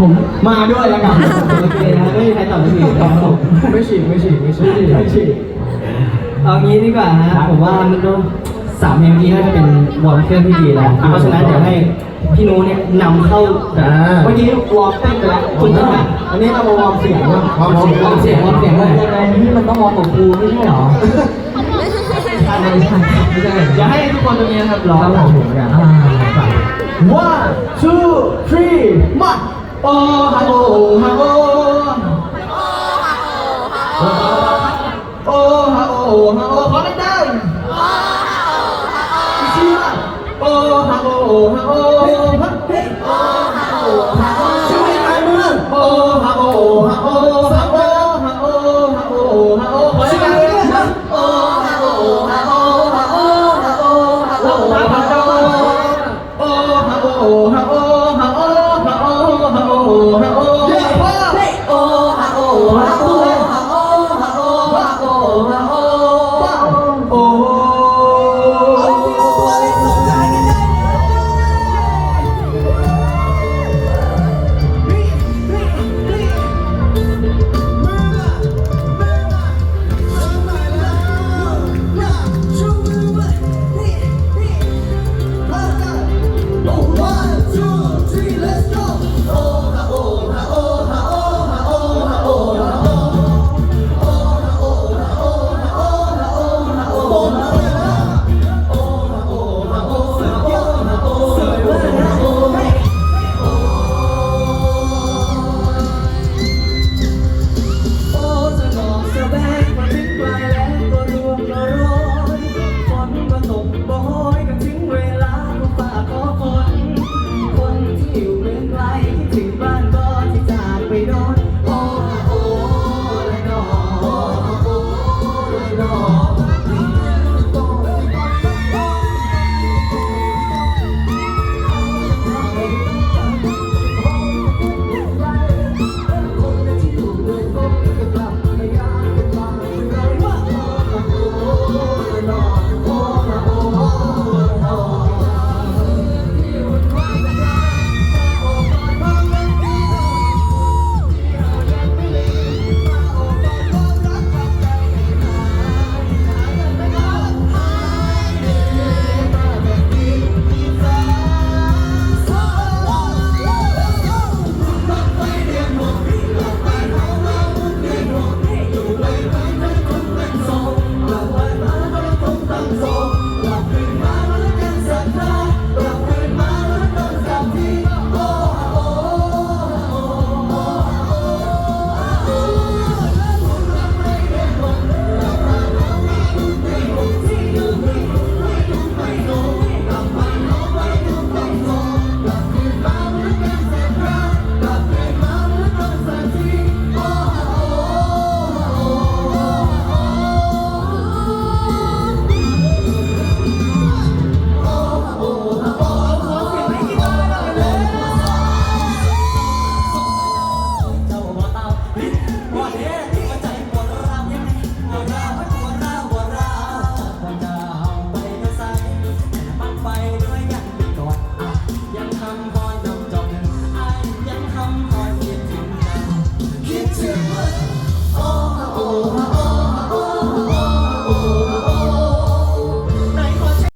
ผมมาด้วยแล้วกันโอเคนะไม่มีใครตอบไม่ผิดครับผมไม่ฉีกไม่ฉีกไม่ฉีกไม่ฉีดเอางี้ดีกว่าฮะผมว่ามันต้องสามเพลงนี้น่าจะเป็นวอร์มเครื่องที่ดีแล้วเพราะฉะนั้นเดี๋ยวให้พี่นูเนี่ยนำเข้าเมื่อกี้วอร์มเต้นไปแล้วคุณต้นนะอันนี้เรามาวอร์มเสียงว่าวอร์มเสียงวอร์มเสียงวอร์มเสียงเลยยังไงนี่มันต้องวอร์มกับครูไม่ใช่หรอใช่ใช่ไม่ใช่อย่าให้ทุกคนตรงนี้นะครับร้องผมกัน one two three มา โอ้ฮาโอฮาโอโอ้ฮาโอฮาโอขอไดังๆอีกทีมาโอ้ฮาโอ้ฮาโอฮาโอ 어.